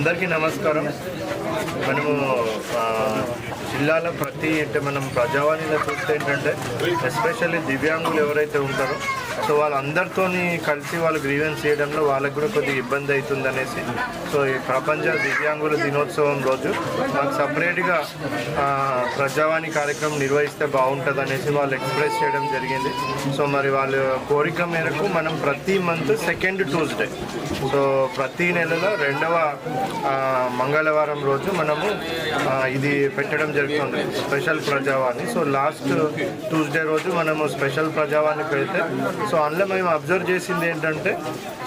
అందరికీ నమస్కారం. మనము జిల్లాలో ప్రతి అంటే మనం ప్రజావాణిలో చూస్తే ఏంటంటే ఎస్పెషల్లీ దివ్యాంగులు ఎవరైతే ఉంటారో సో వాళ్ళందరితోని కలిసి వాళ్ళు గ్రీవెన్స్ చేయడంలో వాళ్ళకి కూడా కొద్దిగా ఇబ్బంది అవుతుంది అనేసి సో ఈ ప్రపంచ దివ్యాంగుల దినోత్సవం రోజు మాకు సపరేట్గా ప్రజావాణి కార్యక్రమం నిర్వహిస్తే బాగుంటుంది అనేసి వాళ్ళు ఎక్స్ప్రెస్ చేయడం జరిగింది. సో మరి వాళ్ళ కోరిక మేరకు మనం ప్రతి మంత్ సెకండ్ ట్యూస్డే సో ప్రతి నెలలో రెండవ మంగళవారం రోజు మనము ఇది పెట్టడం జరుగుతుంది special Prajavani. So last Tuesday రోజు మనము స్పెషల్ ప్రజావాణి పెడితే సో అందులో మేము అబ్జర్వ్ చేసింది ఏంటంటే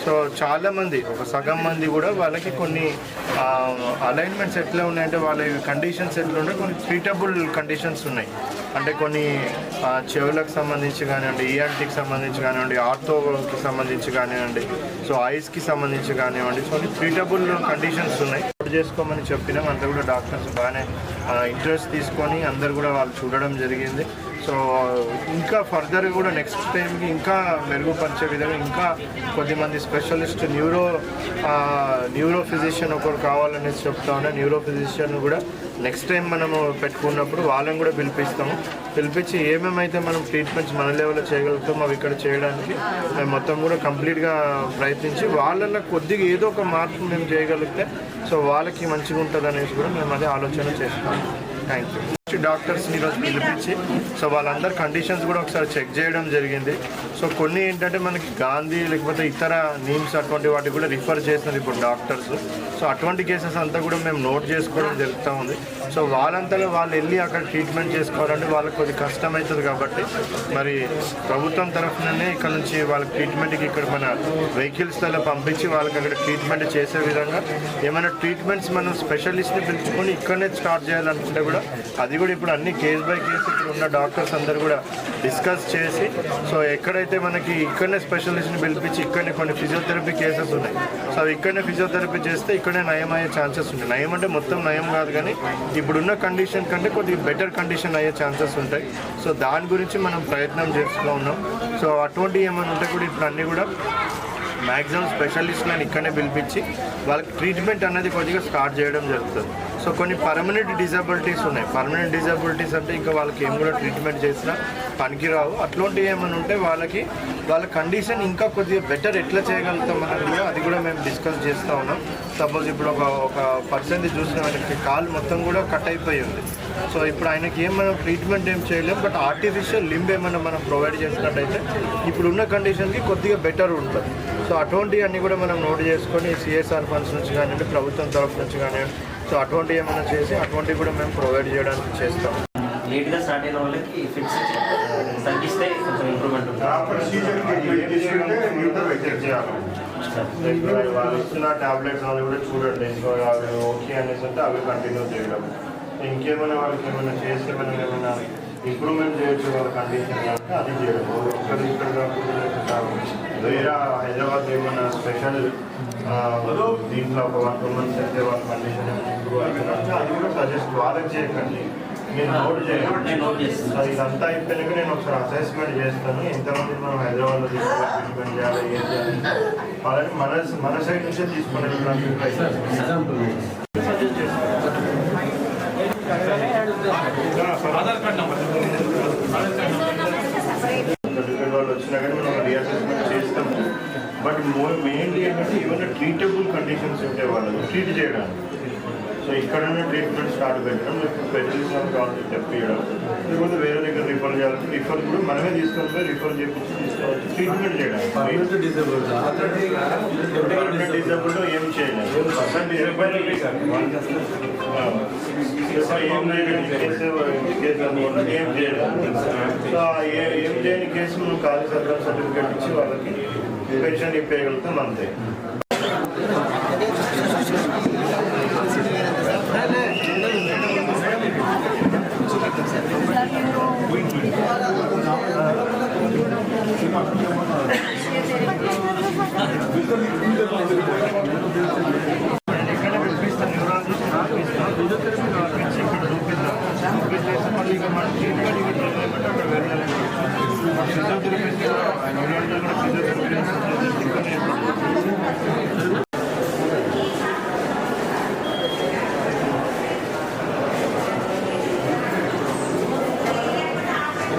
సో చాలామంది ఒక సగం మంది కూడా వాళ్ళకి కొన్ని అలైన్మెంట్స్ ఎట్లా ఉన్నాయంటే వాళ్ళ కండిషన్స్ ఎట్లా ఉన్నాయి కొన్ని ట్రీటబుల్ కండిషన్స్ ఉన్నాయి. అంటే కొన్ని చెవులకు సంబంధించి కానివ్వండి ఈఎన్టీకి సంబంధించి కానివ్వండి ఆర్థోకి సంబంధించి కానివ్వండి సో ఐస్కి సంబంధించి కానివ్వండి సో ట్రీటబుల్ కండిషన్స్ ఉన్నాయి. చేసుకోమని చెప్పినాం. అంతా కూడా డాక్టర్స్ బాగానే ఇంట్రెస్ట్ తీసుకొని అందరు కూడా వాళ్ళు చూడడం జరిగింది. సో ఇంకా ఫర్దర్ కూడా నెక్స్ట్ టైంకి ఇంకా మెరుగుపరిచే విధంగా ఇంకా కొద్దిమంది స్పెషలిస్ట్ న్యూరో న్యూరో ఫిజిషియన్ ఒకరు కావాలనేసి చెప్తా ఉన్నా. న్యూరో ఫిజిషియన్ కూడా నెక్స్ట్ టైం మనము పెట్టుకున్నప్పుడు వాళ్ళని కూడా పిలిపిస్తాము. పిలిపించి ఏమేమైతే మనం ట్రీట్మెంట్స్ మన లెవెల్లో చేయగలుగుతాం అవి ఇక్కడ చేయడానికి మేము మొత్తం కూడా కంప్లీట్గా ప్రయత్నించి వాళ్ళల్లో కొద్దిగా ఏదో ఒక మార్పు మేము చేయగలిగితే సో వాళ్ళకి మంచిగా ఉంటుంది అనేసి కూడా మేము అదే ఆలోచన చేస్తాము. థ్యాంక్ యూ డాక్టర్స్ని ఈరోజు పిలిపించి సో వాళ్ళందరి కండిషన్స్ కూడా ఒకసారి చెక్ చేయడం జరిగింది. సో కొన్ని ఏంటంటే మనకి గాంధీ లేకపోతే ఇతర నీమ్స్ అటువంటి వాటికి కూడా రిఫర్ చేస్తున్నారు ఇప్పుడు డాక్టర్స్ సో అటువంటి కేసెస్ అంతా కూడా మేము నోట్ చేసుకోవడం జరుగుతూ ఉంది. సో వాళ్ళంతలో వాళ్ళు వెళ్ళి అక్కడ ట్రీట్మెంట్ చేసుకోవాలంటే వాళ్ళకి కొద్దిగా కష్టం అవుతుంది కాబట్టి మరి ప్రభుత్వం తరఫుననే ఇక్కడ నుంచి వాళ్ళ ట్రీట్మెంట్కి ఇక్కడ మన వెహికల్స్లలో పంపించి వాళ్ళకి అక్కడ ట్రీట్మెంట్ చేసే విధంగా ఏమైనా ట్రీట్మెంట్స్ మనం స్పెషలిస్ట్ని పిలుచుకొని ఇక్కడనే స్టార్ట్ చేయాలనుకుంటే కూడా అది కూడా ఇప్పుడు అన్ని కేస్ బై కేసు ఇక్కడ ఉన్న డాక్టర్స్ అందరు కూడా డిస్కస్ చేసి సో ఎక్కడైతే మనకి ఇక్కడనే స్పెషలిస్ట్ని పిలిపించి ఇక్కడనే కొన్ని ఫిజియోథెరపీ కేసెస్ ఉన్నాయి. సో అవి ఇక్కడనే ఫిజియోథెరపీ చేస్తే ఇక్కడనే నయం అయ్యే ఛాన్సెస్ ఉంటాయి. నయం అంటే మొత్తం నయం కాదు కానీ ఇప్పుడున్న కండిషన్ కంటే కొద్దిగా బెటర్ కండిషన్ అయ్యే ఛాన్సెస్ ఉంటాయి. సో దాని గురించి మనం ప్రయత్నం చేస్తూ ఉన్నాం. సో అటువంటి ఏమైనా ఉంటే కూడా ఇప్పుడు అన్నీ కూడా మ్యాక్సిమం స్పెషలిస్ట్లను ఇక్కడనే పిలిపించి వాళ్ళకి ట్రీట్మెంట్ అనేది కొద్దిగా స్టార్ట్ చేయడం జరుగుతుంది. సో కొన్ని పర్మనెంట్ డిజబిలిటీస్ ఉన్నాయి. పర్మనెంట్ డిజబిలిటీస్ అంటే ఇంకా వాళ్ళకి ఏం కూడా ట్రీట్మెంట్ చేసినా పనికిరావు. అట్లాంటివి ఏమైనా ఉంటే వాళ్ళకి వాళ్ళ కండిషన్ ఇంకా కొద్దిగా బెటర్ ఎట్లా చేయగలుగుతాం అనేది అది కూడా మేము డిస్కస్ చేస్తూ ఉన్నాం. సపోజ్ ఇప్పుడు ఒక ఒక పర్సన్ది చూసిన ఆయనకి కాలు మొత్తం కూడా కట్ అయిపోయి ఉంది. సో ఇప్పుడు ఆయనకి ఏం మనం ట్రీట్మెంట్ ఏం చేయలేం బట్ ఆర్టిఫిషియల్ లింబ్ ఏమైనా మనం ప్రొవైడ్ చేసినట్టయితే ఇప్పుడు ఉన్న కండిషన్కి కొద్దిగా బెటర్ ఉంటుంది. సో అటువంటివి అన్నీ కూడా మనం నోట్ చేసుకొని సిఎస్ఆర్ ఫండ్స్ నుంచి కానివ్వండి ప్రభుత్వం తరఫు నుంచి కానివ్వండి సో అటువంటివి ఏమైనా చేసి అటువంటివి కూడా మేము ప్రొవైడ్ చేయడానికి చేస్తాం. లేట్గా స్టార్ట్ అయిన వాళ్ళకి ఫిక్స్ తగ్గిస్తే కొంచెం ఇంప్రూవ్మెంట్ ఉంటుంది. వాళ్ళు ఇస్తున్న టాబ్లెట్స్ అవి కూడా చూడండి సో అవి ఓకే అనేసి అంటే అవి కంటిన్యూ చేయడం. ఇంకేమైనా వాళ్ళకి ఏమైనా చేస్తే మనం ఏమైనా ఇంప్రూవ్మెంట్ చేయొచ్చు వాళ్ళ కండిషన్ కనుక అది చేయడం. ఇక్కడ ఇక్కడ కాకుండా వేరే హైదరాబాద్ ఏమైనా స్పెషల్ దీంట్లో ఒక వన్ టూ మంత్స్ అయితే వాళ్ళ కండిషన్ ఇంప్రూవ్ అవుతుందంటే అది కూడా సజెస్ట్ వాళ్ళకి చేయకండి. మీరు నోట్ చేయండి. నేను నోట్ చేస్తాను. అది ఇదంతా అయిపోయినాక నేను ఒకసారి అసెస్మెంట్ చేస్తాను. ఎంతమంది మనం హైదరాబాద్లో తీసుకుని ట్రీట్మెంట్ చేయాలి ఏం చేయాలి? వాళ్ళని మన మన సైడ్ నుంచే తీసుకుని వెళ్ళడానికి ట్రై చేస్తాం సజెస్ట్ చేస్తాను సర్టిఫికేట్ వాళ్ళు వచ్చినా కానీ మనం రీఅసెస్మెంట్ చేస్తాము. బట్ మెయిన్లీ ఏంటంటే ఏమైనా ట్రీటబుల్ కండిషన్స్ ఉంటే వాళ్ళు ట్రీట్ చేయడానికి. సో ఇక్కడనే ట్రీట్మెంట్ స్టార్ట్ పెట్టడం లేకపోతే స్పెషలిస్ట్ వాళ్ళు కావాలంటే తెప్పియడం లేకపోతే వేరే దగ్గర రిఫర్ చేయాలంటే రిఫర్ కూడా మనమే తీసుకొని రిఫర్ చేపించి తీసుకోవచ్చు. ట్రీట్మెంట్ పర్మనెంట్ డిజబుల్ ఏం చేయలేదు. ఏం లేదు చేద్దాము ఏం చేయలేదు సో ఏం చేయని ఖాళీ సర్కార్ సర్టిఫికేట్ ఇచ్చి వాళ్ళకి పెన్షన్ ఇప్పేయగలుగుతాం అంతే Thank. ¿Qué es